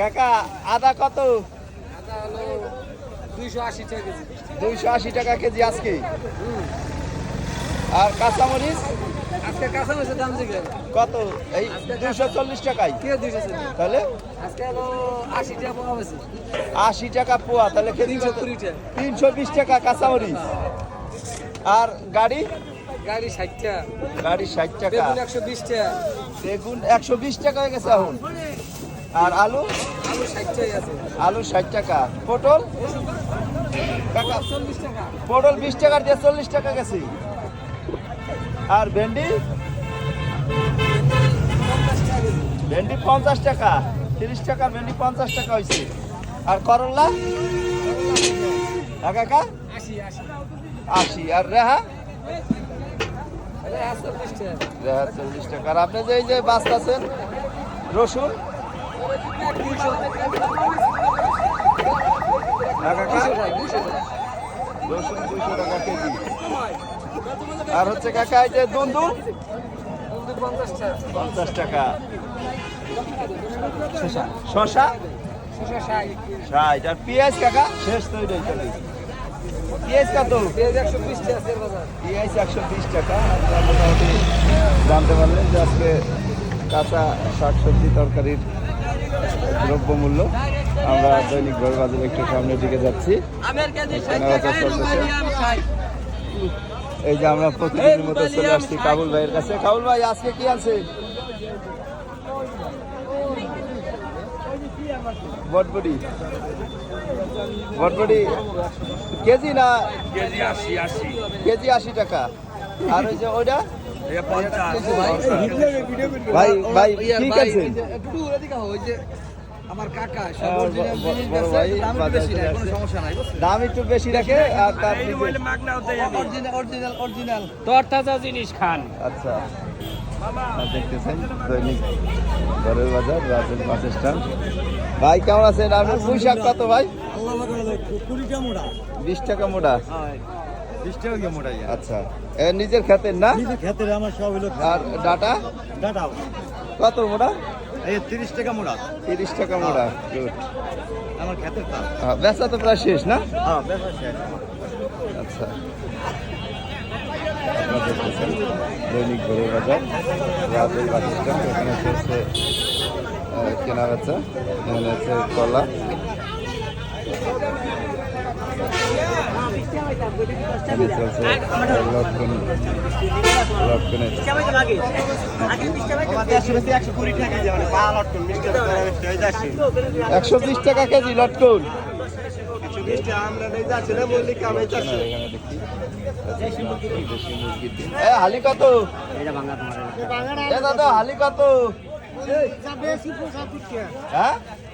কাকা আদা কত? আদা হলো দুইশো আশি টাকা কেজি। দুইশো আশি টাকা কেজি আজকে। আর কাঁচামরিচ? আজকে কাঁচামরিচের দাম কত? এই দুশো চল্লিশ টাকায়। দুইশো তাহলে? আজকে আশি টাকা আশি টাকা পোয়া তাহলে তিনশো? তিনশো বিশ টাকা কাঁচামরিচ। আর গাড়ি? গাড়ি ষাট টাকা। গাড়ি ষাট টাকা। বেগুন একশো বিশ টাকা। বেগুন একশো বিশ টাকা হয়ে গেছে এখন। আর আলু? আলু ষাট টাকা। পটল? পটল বিশ টাকার দিয়ে চল্লিশ টাকা গেছে আর ভেন্ডি? ভেন্ডি পঞ্চাশ টাকা, তিরিশ টাকার ভেন্ডি পঞ্চাশ টাকা হয়েছে আর করল্লা কাকা আশি, আর রেহা? রেহা চল্লিশ টাকা। আর আপনি যে এই যে বাঁচতেছেন, রসুন? রসুন দুইশো টাকা কেজি। আর হচ্ছে কাকা এই যে দুন্দুল পঞ্চাশ টাকা। শশা ষাট। আর পেঁয়াজ কাকা? শেষ তো এটাই চলে পেঁয়াজ কত? পেঁয়াজ একশো বিশ টাকা পেঁয়াজ একশো বিশ টাকা। আপনারা মোটামুটি জানতে পারলেন যে আজকে কাঁচা শাকসবজি তরকারির দ্রব্যমূল্য। আমরা দৈনিক বাজারে একটু সামনের দিকে যাচ্ছি। এই যে আমরা প্রতিদিনের মতো চলে আসছি কাবুল ভাইয়ের কাছে। কাবুল ভাই আজকে কি আছে বটবডি। বটবডি কেজি না? কেজি আশি আশি। কেজি আশি টাকা। আর ওই যে ওইটা? ভাই ভাই ঠিক আছে একটু ওই যে আমার কাকা দাম একটু বেশি রাখে আর তার। তরতাজা জিনিস খান আচ্ছা দেখতেছেন দৈনিক ঘরের বাজার রাজের বাস স্ট্যান্ড ভাই কেমন আছেন আপনার পুঁই শাক কত ভাই বিশ টাকা মোটা আচ্ছা। নিজের খেতের না? নিজে আমার সব হলো আর ডাটা? ডাটা। কত মোটা? তিরিশ টাকা মোটা। তিরিশ টাকা মোটা। গুড আমার খেতের কাজ। বেচা তো প্রায় শেষ না? হ্যাঁ ব্যবসা শেষ। আচ্ছা। আপনারা দেখতেছেন দৈনিক ঘরের বাজার। রাজের স্ট্যান্ড এখানে চলছে কেনা বেচা এখানে হচ্ছে কলা এখানে চলছে লটকন লটকনের একশো বিশ টাকা কেজি লটকন হালি কত? দাদা হালি কত? হ্যাঁ?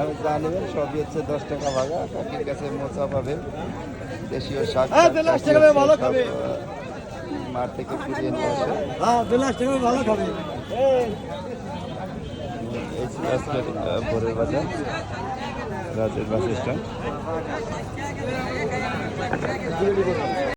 আমি নেবেন সবই হচ্ছে দশ টাকা ভাগা। কাকির কাছে মোচা পাবেন। দেশীয় শাক হ্যাঁ, মাঠ থেকে কুড়িয়ে নিয়ে আসে। হ্যাঁ ভালো খাবে। আজকের ভোরের বাজার। রাজের বাস স্ট্যান্ড